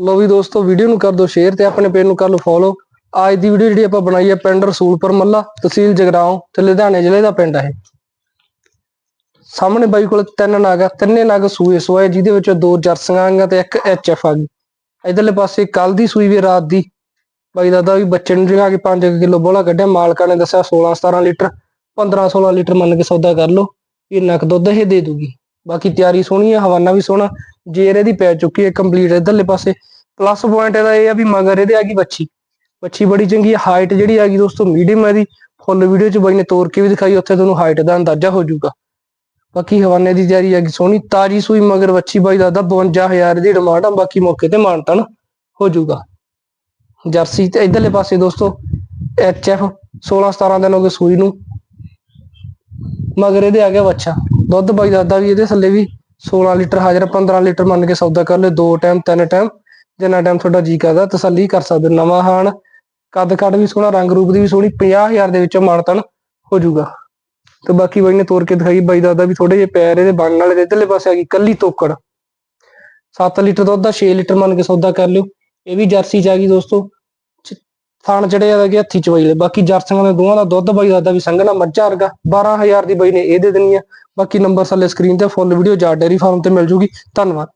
ਲੋ ਵੀ ਦੋਸਤੋ ਵੀਡੀਓ ਨੂੰ ਕਰ ਦਿਓ ਸ਼ੇਅਰ ਤੇ ਆਪਣੇ ਪੇਜ ਨੂੰ ਕਰ ਲਓ ਫੋਲੋ ਅੱਜ ਦੀ ਵੀਡੀਓ ਜਿਹੜੀ ਆਪਾਂ ਬਣਾਈ ਹੈ ਪਿੰਡ ਰਸੂਲਪੁਰ ਮੱਲਾ, ਤਹਿਸੀਲ ਜਗਰਾਉਂ ਤੇ ਲੁਧਿਆਣੇ ਜ਼ਿਲ੍ਹੇ ਦਾ ਪਿੰਡ ਹੈ ਸਾਹਮਣੇ ਬਾਈ ਕੋਲ ਤਿੰਨ ਨਗ ਤਿੰਨੇ ਨਗ ਸੂਏ ਸੋਏ ਜਿਹਦੇ ਵਿੱਚ ਦੋ ਜਰਸੀਆਂ ਆਈਆਂ ਤੇ ਇੱਕ ਐਚ ਐਫ ਆ ਗਈ। ਇਧਰਲੇ ਪਾਸੇ ਕੱਲ ਦੀ ਸੂਈ ਵੀ ਰਾਤ ਦੀ। ਬਾਈ ਦਾਦਾ ਵੀ ਬੱਚੇ ਨੂੰ ਜਿਹਾ ਕੇ 5 ਕਿਲੋ ਬੋਲਾ ਕੱਢਿਆ, ਮਾਲਕਾਂ ਨੇ ਦੱਸਿਆ 16 17 ਲੀਟਰ 15 16 ਲੀਟਰ ਮੰਨ ਕੇ ਸੌਦਾ ਕਰ ਲਓ। ਇਹ ਨਕ ਦੁੱਧ ਇਹ ਦੇ ਦੂਗੀ। ਬਾਕੀ ਤਿਆਰੀ ਸੋਹਣੀ ਹੈ ਹਵਾਨਾ ਵੀ ਸੋਹਣਾ। ਜੇਰ ਇਹਦੀ ਪੈ ਚੁੱਕੀ ਹੈ ਕੰਪਲੀਟ ਇਧਰਲੇ ਪਾਸੇ। ਪਲੱਸ ਪੁਆਇੰਟ ਇਹਦਾ ਇਹ ਆ ਵੀ ਮਗਰ ਇਹਦੇ ਆ ਗਈ ਬੱਚੀ ਬੱਚੀ ਬੜੀ ਚੰਗੀ ਹੈ। ਹਾਈਟ ਜਿਹੜੀ ਆ ਗਈ ਦੋਸਤੋ ਮੀਡੀਅਮ ਹੈ ਦੀ ਫੁੱਲ ਵੀਡੀਓ ਚ ਬਾਈ ਨੇ ਤੋੜ ਕੇ ਵੀ ਦਿਖਾਈ, ਉੱਥੇ ਤੁਹਾਨੂੰ ਹਾਈਟ ਦਾ ਅੰਦਾਜ਼ਾ ਹੋ ਜਾਊਗਾ। ਬਾਕੀ ਹਵਾਨੇ ਦੀ ਤਿਆਰੀ ਆ ਗਈ ਸੋਹਣੀ। ਤਾਜੀ ਸੂਈ ਮਗਰ ਬੱਚੀ ਬਾਈ ਦਾਦਾ 52000 ਦੀ ਡਿਮਾਂਡ ਆ, ਬਾਕੀ ਮੌਕੇ ਤੇ ਮਾਨਤਨ ਹੋ ਜਾਊਗਾ। ਜਰਸੀ ਤੇ ਇਧਰਲੇ ਪਾਸੇ ਦੋਸਤੋ ਐਚ ਐਫ 16 17 ਦਿਨ ਹੋ ਗਏ ਸੂਈ ਨੂੰ। ਮਗਰ ਇਹਦੇ ਆ ਗਿਆ ਬੱਚਾ ਦੁੱਧ ਬਾਈ ਦਾਦਾ ਵੀ ਇਹਦੇ ਥੱਲੇ ਵੀ 16 ਲੀਟਰ ਹਾਜ਼ਰ 15 ਲੀਟਰ ਮੰਨ ਕੇ ਸੌਦਾ ਕਰ ਲਿਓ, ਦੋ ਟਾਈਮ ਤਿੰਨ ਟਾਈਮ ਜਿੰਨਾ ਟਾਈਮ ਤੁਹਾਡਾ ਜੀ ਕਰਦਾ, ਤਸੱਲੀ ਕਰ ਸਕਦੇ ਹੋ। ਨਵਾਂ ਹਾਣ, ਕੱਦ ਕੱਦ ਵੀ ਸੋਹਣਾ, ਰੰਗ ਰੂਪ ਦੀ ਵੀ ਸੋਹਣੀ 50000 ਦੇ ਵਿੱਚੋਂ ਮਾਨਤਨ ਹੋ ਜਾਊਗਾ। ਤੇ ਬਾਕੀ ਬਾਈ ਨੇ ਤੋੜ ਕੇ ਦਿਖਾਈ, ਬਾਈ ਦਾਦਾ ਵੀ ਥੋੜੇ ਜਿਹੇ ਪੈਰ ਇਹਦੇ ਬਣਨ ਵਾਲੇ ਤੇ ਇਧਰਲੇ ਪਾਸੇ ਆ ਗਈ, ਕੱਲੀ ਤੋਕੜ। 7 ਲੀਟਰ ਦੁੱਧ ਦਾ 6 ਲੀਟਰ ਮੰਨ ਕੇ ਸੌਦਾ ਕਰ ਲਿਓ। ਇਹ ਵੀ ਜਰਸੀ ਚ ਆ ਗਈ ਦੋਸਤੋ। ਥਣ ਚੜਿਆ ਦਾ ਕਿ ਹੱਥੀ ਚਵਾਈ ਲੈ। ਬਾਕੀ ਜਰਸੀਆਂ ਦੇ ਦੋਹਾਂ ਦਾ ਦੁੱਧ ਬਾਈ ਦਾਦਾ ਵੀ ਸੰਘਣਾ ਮੱਝਾ ਵਰਗਾ। 12000 ਦੀ ਬਾਈ ਨੇ ਇਹ ਦੇ ਦੇਣੀ ਆ। ਬਾਕੀ ਨੰਬਰ ਥੱਲੇ ਸਕਰੀਨ ਤੇ ਫੁੱਲ ਵੀਡੀਓ ਜਾ ਡੇਰੀ ਫਾਰਮ ਤੇ ਮਿਲ ਜੂਗੀ। ਧੰਨਵਾਦ।